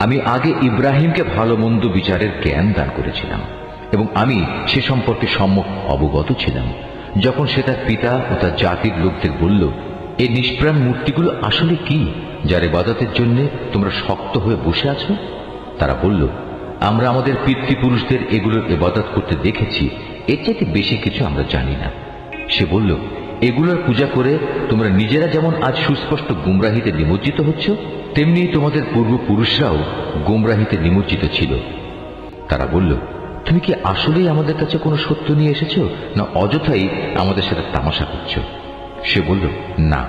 আমি আগে ইব্রাহিমকে ভালো মন্দ বিচারের জ্ঞান দান করেছিলাম এবং আমি সে সম্পর্কে সম্যক অবগত ছিলাম। যখন সে তার পিতা ও তার জাতির লোকদের বলল এই নিষ্প্রাণ মূর্তিগুলো আসলে কি, যার ইবাদতের জন্য তোমরা শক্ত হয়ে বসে আছো? তারা বলল, আমরা আমাদের পিতৃপুরুষদের এগুলোর ইবাদত করতে দেখেছি, এর চাইতে বেশি কিছু আমরা জানি না। সে বলল এগুলোর পূজা করে তোমরা নিজেরা যেমন আজ সুস্পষ্ট গুমরাহিতে নিমজ্জিত হচ্ছ, তেমনি তোমাদের পূর্বপুরুষরাও গুমরাহিতে নিমজ্জিত ছিল। তারা বলল, তুমি কি আসলেই আমাদের কাছে কোনো সত্য নিয়ে এসেছ, না অযথাই আমাদের সাথে তামাশা করছ? সে বলল, না,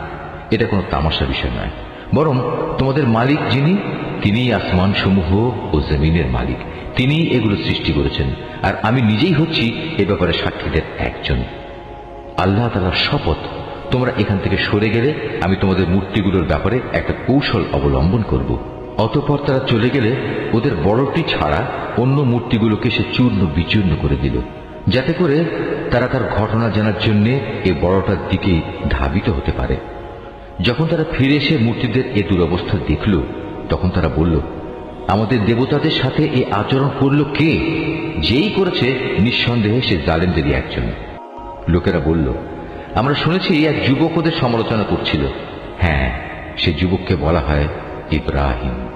এটা কোনো তামাশা বিষয় নয়। বরং তোমাদের মালিক যিনি, তিনিই আসমান সমূহ ও জমিনের মালিক। তিনিই এগুলো সৃষ্টি করেছেন। আর আমি নিজেই হচ্ছি এ ব্যাপারে সাক্ষীদের একজন। আল্লাহ তালার শপথ, তোমরা এখান থেকে সরে গেলে আমি তোমাদের মূর্তিগুলোর ব্যাপারে একটা কৌশল অবলম্বন করব। অতপর তারা চলে গেলে ওদের বড়টি ছাড়া অন্য মূর্তিগুলোকে সে চূর্ণ বিচূর্ণ করে দিল, যাতে করে তারা তার ঘটনা জানার জন্য এই বড়টার দিকে ধাবিত হতে পারে। যখন তারা ফিরে এসে মূর্তিদের এ দুরবস্থা দেখল, তখন তারা বলল, আমাদের দেবতাদের সাথে এ আচরণ করল কে? যেই করেছে, নিঃসন্দেহে সে জালেমদেরই একজন। লোকেরা বলল, আমরা শুনেছি এক যুবক ওদের সমালোচনা করছিল। হ্যাঁ সে যুবককে বলা হয় ইব্রাহিম।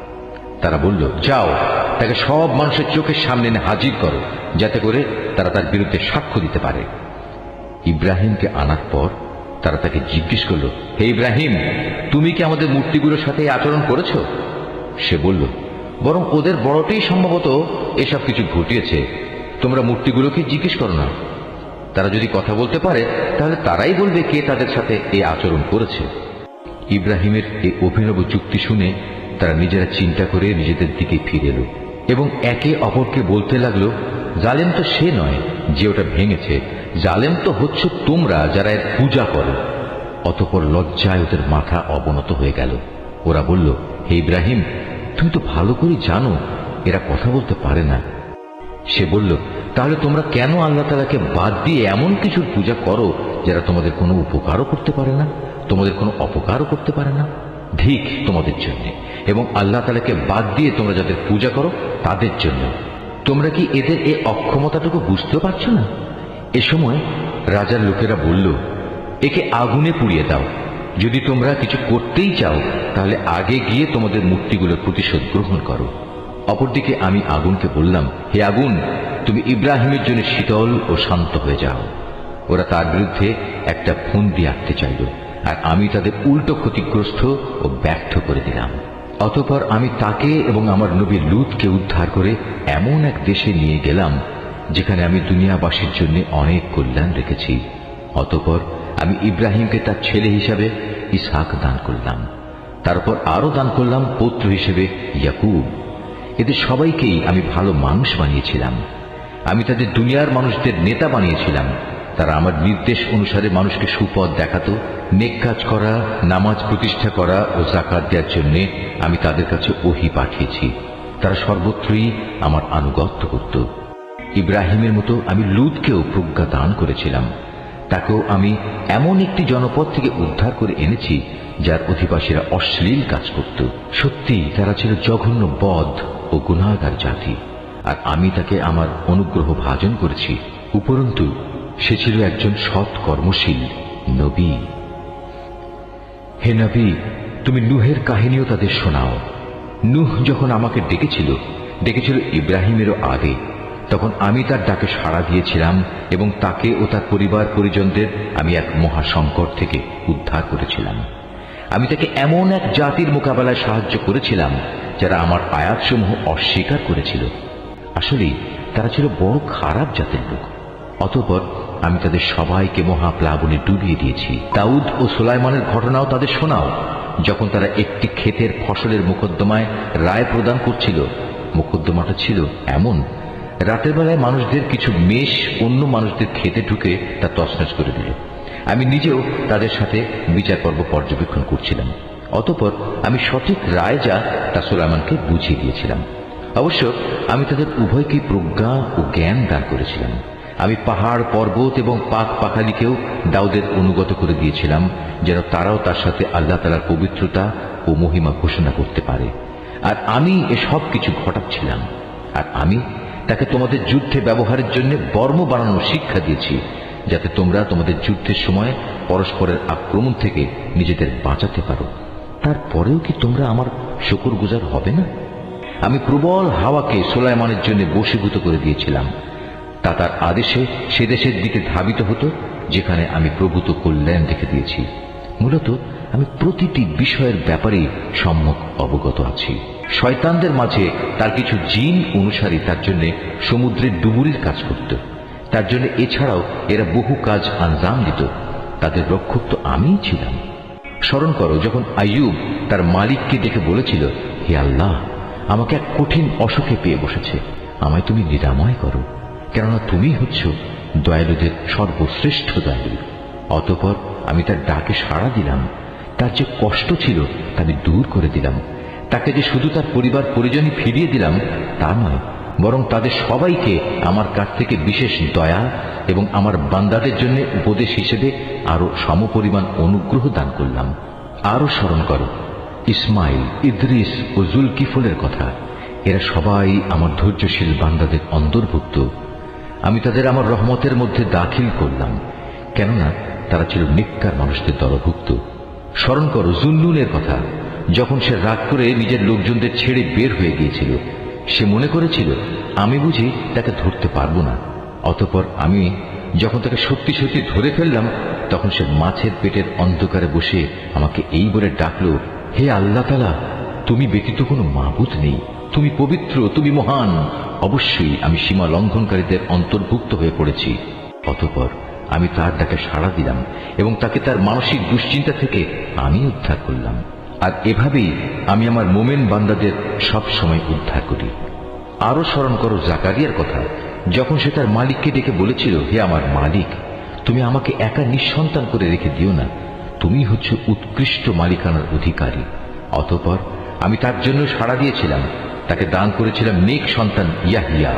তারা বলল, যাও, তাকে সব মানুষের চোখের সামনে এনে হাজির করো, যাতে করে তারা তার বিরুদ্ধে সাক্ষ্য দিতে পারে। ইব্রাহিমকে আনার পর তারা তাকে জিজ্ঞেস করল, হে ইব্রাহিম, তুমি কি আমাদের মূর্তিগুলোর সাথে আচরণ করেছ? সে বলল, বরং ওদের বড়টাই সম্ভবত এসব কিছু ঘটিয়েছে। তোমরা মূর্তিগুলোকে জিজ্ঞেস করো না। তারা যদি কথা বলতে পারে, তাহলে তারাই বলবে কে তাদের সাথে এই আচরণ করেছে। ইব্রাহিমের এই অভিনব যুক্তি শুনে তারা নিজেরা চিন্তা করে নিজেদের দিকে ফিরে এলো এবং একে অপরকে বলতে লাগল, জালেম তো সে নয় যে ওটা ভেঙেছে, জালেম তো হচ্ছে তোমরা যারা এর পূজা করো। অতপর লজ্জায় ওদের মাথা অবনত হয়ে গেল। ওরা বলল, হে ইব্রাহিম, তুমি তো ভালো করে জানো, এরা কথা বলতে পারে না। সে বলল, তাহলে তোমরা কেন আল্লাহ তালাকে বাদ দিয়ে এমন কিছুর পূজা করো যারা তোমাদের কোনো উপকারও করতে পারে না, তোমাদের কোনো অপকারও করতে পারে না? ধিক তোমাদের জন্য। এবং আল্লাহ তালাকে বাদ দিয়ে তোমরা যাদের পূজা করো, তাদের জন্য তোমরা কি এদের এ অক্ষমতাটুকু বুঝতে পারছ না? এ সময় রাজার লোকেরা বলল, একে আগুনে পুড়িয়ে দাও। যদি তোমরা কিছু করতেই চাও, তাহলে আগে গিয়ে তোমাদের মূর্তিগুলোর প্রতিশোধ গ্রহণ করো। অপরদিকে আমি আগুনকে বললাম, হে আগুন, তুমি ইব্রাহিমের জন্য শীতল ও শান্ত হয়ে যাও। ওরা তার বিরুদ্ধে একটা ফন্দি আঁকতে চাইল, আর আমি তাদের উল্টো ক্ষতিগ্রস্ত ও ব্যর্থ করে দিলাম। অতপর আমি তাকে এবং আমার নবী লুতকে উদ্ধার করে এমন এক দেশে নিয়ে গেলাম, যেখানে আমি দুনিয়াবাসীর জন্য অনেক কল্যাণ রেখেছি। অতপর আমি ইব্রাহিমকে তার ছেলে হিসাবে ইসাক দান করলাম। তারপর আরও দান করলাম পুত্র হিসেবে ইয়াকুব। এদের সবাইকেই আমি ভালো মানুষ বানিয়েছিলাম। আমি তাদের দুনিয়ার মানুষদের নেতা বানিয়েছিলাম। তারা আমার নির্দেশ অনুসারে মানুষকে সুপথ দেখাতো, নেক কাজ করা, নামাজ প্রতিষ্ঠা করা ও জাকাত দেওয়ার জন্য আমি তাদের কাছে ওহি পাঠিয়েছি। তারা সর্বত্রই আমার আনুগত্য করত। ইব্রাহিমের মতো আমি লুদকেও প্রজ্ঞা দান করেছিলাম। তাকেও আমি এমন একটি জনপদ থেকে উদ্ধার করে এনেছি, যার অধিবাসীরা অশ্লীল কাজ করত। সত্যি তারা ছিল জঘন্য বধ। ও গুণাগার জাতি। আর আমি তাকে আমার অনুগ্রহ ভাজন করেছি, উপরন্তু সে ছিল একজন সৎ কর্মশীল নবী। হে নবী, তুমি নুহের কাহিনীও তাদের শোনাও। নুহ যখন আমাকে ডেকেছিল ডেকেছিল ইব্রাহিমেরও আগে। তখন আমি তার ডাকে সাড়া দিয়েছিলাম এবং তাকে ও তার পরিবার পরিজনদের আমি এক মহা সংকট থেকে উদ্ধার করেছিলাম। আমি তাকে এমন এক জাতির মোকাবেলায় সাহায্য করেছিলাম, যারা আমার আয়াতসমূহ অস্বীকার করেছিল। আসলেই, তারা ছিল বড় খারাপ জাতের লোক। অতঃপর আমি তাদের সবাইকে মহাপ্লাবনে ডুবিয়ে দিয়েছি। দাউদ ও সোলাইমানের ঘটনাও তাদের শোনাও। যখন তারা একটি ক্ষেতের ফসলের মোকদ্দমায় রায় প্রদান করছিল, মোকদ্দমাটা ছিল এমন। রাতের বেলায় মানুষদের কিছু মেষ অন্য মানুষদের খেতে ঢুকে তা তছনছ করে দিল। আমি নিজেও তাদের সাথে বিচার পর্ব পর্যবেক্ষণ করছিলাম। অতপর আমি সঠিক রায় যা তা সোলাইমানকে বুঝিয়ে দিয়েছিলাম। অবশ্য আমি তাদের উভয়কেই প্রজ্ঞা ও জ্ঞান দান করেছিলাম। আমি পাহাড়, পর্বত এবং পাক পাখালিকেও দাউদের অনুগত করে দিয়েছিলাম, যেন তারাও তার সাথে আল্লাহ তালার পবিত্রতা ও মহিমা ঘোষণা করতে পারে। আর আমি এসব কিছু ঘটাচ্ছিলাম। আর আমি তাকে তোমাদের যুদ্ধে ব্যবহারের জন্য বর্ম বানানোর শিক্ষা দিয়েছি। যাতে তোমরা তোমাদের যুদ্ধের সময় পরস্পরের আক্রমণ থেকে নিজেদের বাঁচাতে পারো। তারপরেও কি তোমরা আমার শকুর গুজার হবে না? আমি প্রবল হাওয়াকে সোলাইমানের জন্য বশীভূত করে দিয়েছিলাম। তা তার আদেশে সে দেশের দিকে ধাবিত হতো, যেখানে আমি প্রভূত কল্যাণ রেখে দিয়েছি। মূলত আমি প্রতিটি বিষয়ের ব্যাপারে সম্যক অবগত আছি। শয়তানদের মাঝে তার কিছু জিন অনুসারী তার জন্য সমুদ্রের ডুবুরির কাজ করত। তার জন্য এছাড়াও এরা বহু কাজ আঞ্জাম দিত। তাদের রক্ষক তো আমিই ছিলাম। স্মরণ করো, যখন আইয়ুব তার মালিককে দেখে বলেছিল, হে আল্লাহ, আমাকে এক কঠিন অসুখে পেয়ে বসেছে। আমায় তুমি নিরাময় করো। কেননা তুমি হচ্ছ দয়ালুদের সর্বশ্রেষ্ঠ দয়ালু। অতপর আমি তার ডাকে সাড়া দিলাম। তার যে কষ্ট ছিল তা আমি দূর করে দিলাম। তাকে যে শুধু তার পরিবার পরিজনই ফিরিয়ে দিলাম, তা নয় বরং তাদের সবাইকে আমার কাছ থেকে বিশেষ দয়া এবং আমার বান্দাদের জন্য উপদেশ হিসেবে আরও সমপরিমাণ অনুগ্রহ দান করলাম। আরও স্মরণ করো, ইসমাইল, ইদ্রিস ও জুলকিফলের কথা। এরা সবাই আমার ধৈর্যশীল বান্দাদের অন্তর্ভুক্ত। আমি তাদের আমার রহমতের মধ্যে দাখিল করলাম, কেননা তারা ছিল নিকার মানুষদের দলভুক্ত। স্মরণ করো জুল্লুনের কথা। যখন সে রাগ করে নিজের লোকজনদের ছেড়ে বের হয়ে গিয়েছিল সে মনে করেছিল, আমি বুঝি তাকে ধরতে পারব না। অতপর আমি যখন তাকে সত্যি সত্যি ধরে ফেললাম, তখন সে মাছের পেটের অন্ধকারে বসে আমাকে এই বলে ডাকলো, হে আল্লাহ তালা তুমি ব্যতীত কোনো মাবুত নেই। তুমি পবিত্র, তুমি মহান। অবশ্যই আমি সীমা লঙ্ঘনকারীদের অন্তর্ভুক্ত হয়ে পড়েছি। অতপর আমি তার ডাকে সাড়া দিলাম এবং তাকে তার মানসিক দুশ্চিন্তা থেকে আমি উদ্ধার করলাম। আর এভাবেই আমি আমার মোমেন বান্দাদের সব সময় উদ্ধার করি। আরও স্মরণ করো জাকারিয়ার কথা, যখন সে তার মালিককে ডেকে বলেছিল, হে আমার মালিক, তুমি আমাকে একা নিঃসন্তান করে রেখে দিও না। তুমি হচ্ছে উৎকৃষ্ট মালিকানার অধিকারী। অতপর আমি তার জন্য সাড়া দিয়েছিলাম। তাকে দান করেছিলাম নেক সন্তান ইয়াহিয়া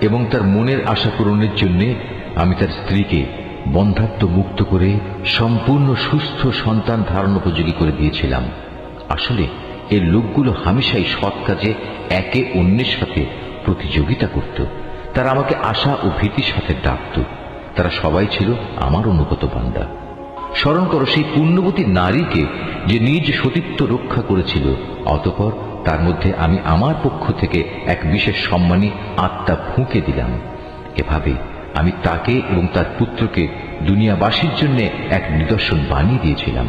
এবং তার মনের আশা পূরণের জন্য আমি তার স্ত্রীকে বন্ধাত্ম মুক্ত করে সম্পূর্ণ সুস্থ সন্তান ধারণ উপযোগী করে দিয়েছিলাম। আসলে এই লোকগুলো হামেশাই সৎ কাজে একে অন্যের সাথে প্রতিযোগিতা করত। তারা আমাকে আশা ও ভীতির সাথে ডাকত। তারা সবাই ছিল আমার অনুগত বান্দা। স্মরণ করো, সেই পুণ্যবতী নারীকে যে নিজ সতীত্ব রক্ষা করেছিল, অতপর তার মধ্যে আমি আমার পক্ষ থেকে এক বিশেষ সম্মানী আত্মা ফুঁকে দিলাম। এভাবে আমি তাকে এবং তার পুত্রকে দুনিয়াবাসীর জন্য এক নিদর্শন বানিয়ে দিয়েছিলাম।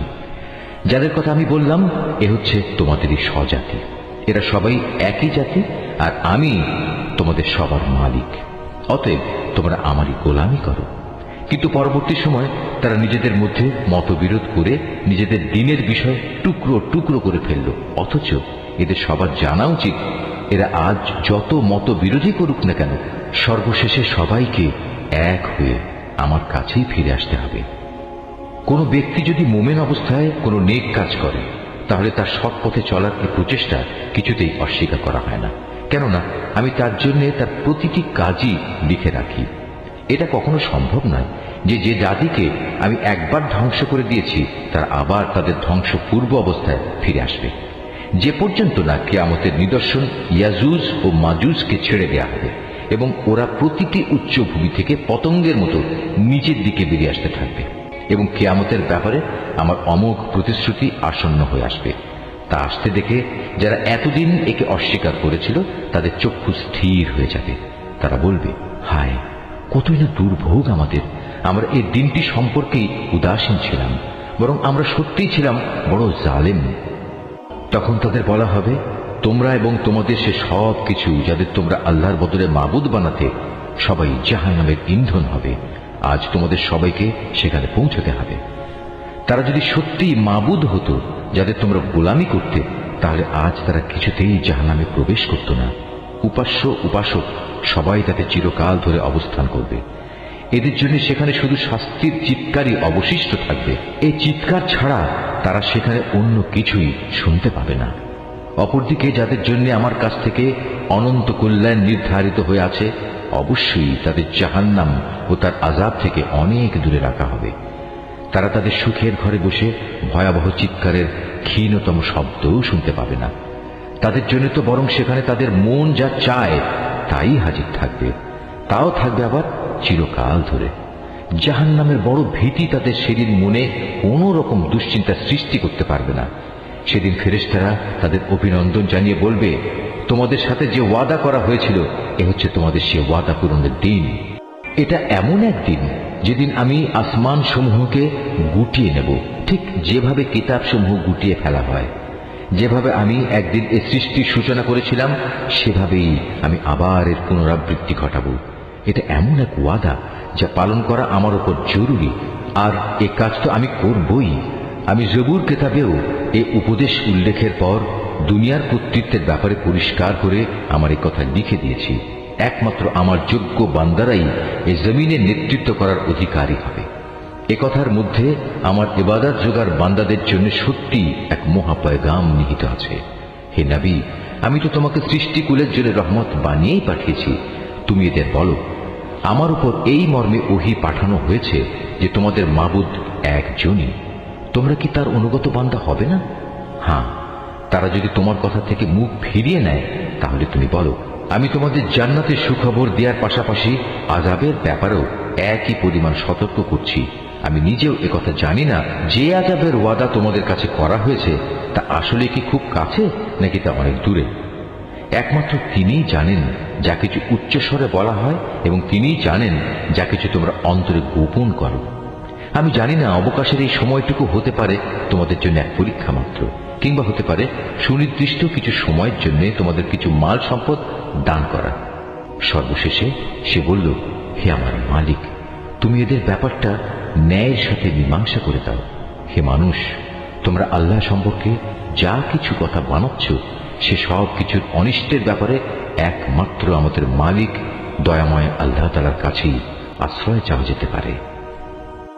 যাদের কথা আমি বললাম, এ হচ্ছে তোমাদেরই স্বজাতি। এরা সবাই একই জাতি, আর আমি তোমাদের সবার মালিক। অতএব তোমরা আমারই গোলামি করো। কিন্তু পরবর্তী সময় তারা নিজেদের মধ্যে মতবিরোধ করে নিজেদের দিনের বিষয় টুকরো টুকরো করে ফেলল। অথচ এদের সবার জানা উচিত, এরা আজ যত মতবিরোধী করুক না কেন, সর্বশেষে সবাইকে এক হয়ে আমার কাছেই ফিরে আসতে হবে। কোনো ব্যক্তি যদি মোমেন অবস্থায় কোনো নেক কাজ করে, তাহলে তার সৎ পথে চলার এই প্রচেষ্টা কিছুতেই অস্বীকার করা হয় না। কেননা, আমি তার জন্য তার প্রতিটি কাজই লিখে রাখি। এটা কখনো সম্ভব নয় যে যে জাতিকে আমি একবার ধ্বংস করে দিয়েছি, তার আবার তাদের ধ্বংস পূর্ব অবস্থায় ফিরে আসবে। যে পর্যন্ত না কেয়ামতের নিদর্শন ইয়াজুজ ও মাজুজকে ছেড়ে দেয়া হবে এবং ওরা প্রতিটি উচ্চভূমি থেকে পতঙ্গের মতো নিচের দিকে বেরিয়ে আসতে থাকবে। এবং কেয়ামতের ব্যাপারে আমার অমোঘ প্রতিশ্রুতি আসন্ন হয়ে আসবে। তা আসতে দেখে যারা এতদিন একে অস্বীকার করেছিল, তাদের চক্ষু স্থির হয়ে যাবে। তারা বলবে, হায়, কতই না দুর্ভোগ আমাদের। আমরা এই দিনটি সম্পর্কেই উদাসীন ছিলাম, বরং আমরা সত্যিই ছিলাম বড় জালেম। তখন তাদের বলা হবে, তোমরা এবং তোমাদের সে সব কিছু যাদের তোমরা আল্লাহর বদলে মাবুদ বানাতে সবাই জাহান্নামের ইন্ধন হবে। আজ তোমাদের সবাইকে সেখানে পৌঁছতে হবে। তারা যদি সত্যিই মাবুদ হতো, যাদের তোমরা গোলামি করতে, তাহলে আজ তারা কিছুতেই জাহান্নামে প্রবেশ করত না। উপাস্য, উপাসক, সবাই তাতে চিরকাল ধরে অবস্থান করবে। এদের জন্য সেখানে শুধু শাস্তির চিৎকারই অবশিষ্ট থাকবে। এই চিৎকার ছাড়া তারা সেখানে অন্য কিছুই শুনতে পাবে না। অপরদিকে যাদের জন্য আমার কাছ থেকে অনন্ত কল্যাণ নির্ধারিত হয়ে আছে, অবশ্যই তাদের জাহান্নাম ও তার আজাব থেকে অনেক দূরে রাখা হবে। তারা তাদের সুখের ঘরে বসে ভয়াবহ চিৎকারের ক্ষীণতম শব্দও শুনতে পাবে না। তাদের জন্য তো বরং সেখানে তাদের মন যা চায়, তাই হাজির থাকবে। তাও থাকবে আবার চিরকাল ধরে। জাহান নামের বড় ভীতি তাদের সেদিন মনে কোনো রকম দুশ্চিন্তা সৃষ্টি করতে পারবে না। সেদিন ফেরেস্তারা তাদের অভিনন্দন জানিয়ে বলবে, তোমাদের সাথে যে ওয়াদা করা হয়েছিল, এ হচ্ছে তোমাদের সে ওয়াদা পূরণের দিন। এটা এমন একদিন যেদিন আমি আসমান সমূহকে গুটিয়ে নেব। ঠিক যেভাবে কিতাব সমূহ গুটিয়ে ফেলা হয়, যেভাবে আমি একদিন এ সৃষ্টির সূচনা করেছিলাম, সেভাবেই আমি আবার এর পুনরাবৃত্তি ঘটাবো। এটা এমন এক ওয়াদা যা পালন করা আমার উপর জরুরি, আর এ কাজ তো আমি করবই। আমি জবুর কেতাবেও এ উপদেশ উল্লেখের পর দুনিয়ার কর্তৃত্বের ব্যাপারে পরিষ্কার করে আমার এই কথা লিখে দিয়েছি। একমাত্র আমার যোগ্য বান্দারাই এ জমিনে নেতৃত্ব করার অধিকারী হবে। এ কথার মধ্যে আমার এবাদার জোগার বান্দাদের জন্য সত্যি এক মহাপয়গাম নিহিত আছে। হে নাবি, আমি তো তোমাকে সৃষ্টিকুলের জন্য রহমত বানিয়েই পাঠিয়েছি। তুমি এদের বলো, আমার উপর এই মর্মে ওহি পাঠানো হয়েছে যে তোমাদের মাবুদ একজনই। তোমরা কি তার অনুগত বান্দা হবে না? হ্যাঁ তারা যদি তোমার কথা থেকে মুখ ফিরিয়ে নেয়, তাহলে তুমি বলো, আমি তোমাদের জান্নাতের সুখবর দেওয়ার পাশাপাশি আজাবের ব্যাপারেও একই পরিমাণ সতর্ক করছি। আমি নিজেও একথা জানি না যে আজাবের ওয়াদা তোমাদের কাছে করা হয়েছে, তা আসলে কি খুব কাছে, নাকি তা অনেক দূরে? একমাত্র তিনিই জানেন যা কিছু উচ্চস্বরে বলা হয় এবং তিনিই জানেন যা কিছু তোমরা অন্তরে গোপন করো। আমি জানি না অবকাশের এই সময়টুকু হতে পারে তোমাদের জন্য এক পরীক্ষা মাত্র, কিংবা হতে পারে সুনির্দিষ্ট কিছু সময়ের জন্য তোমাদের কিছু মাল সম্পদ দান করা সর্বশেষে সে বলল, হে আমার মালিক, তুমি এদের ব্যাপারটা ন্যায়ের সাথে মীমাংসা করে দাও। হে মানুষ, তোমরা আল্লাহ সম্পর্কে যা কিছু কথা বানাচ্ছ, সে সব কিছুর অনিষ্টের ব্যাপারে একমাত্র আমাদের মালিক দয়াময় আল্লাহ তালার কাছেই আশ্রয় চাওয়া যেতে পারে।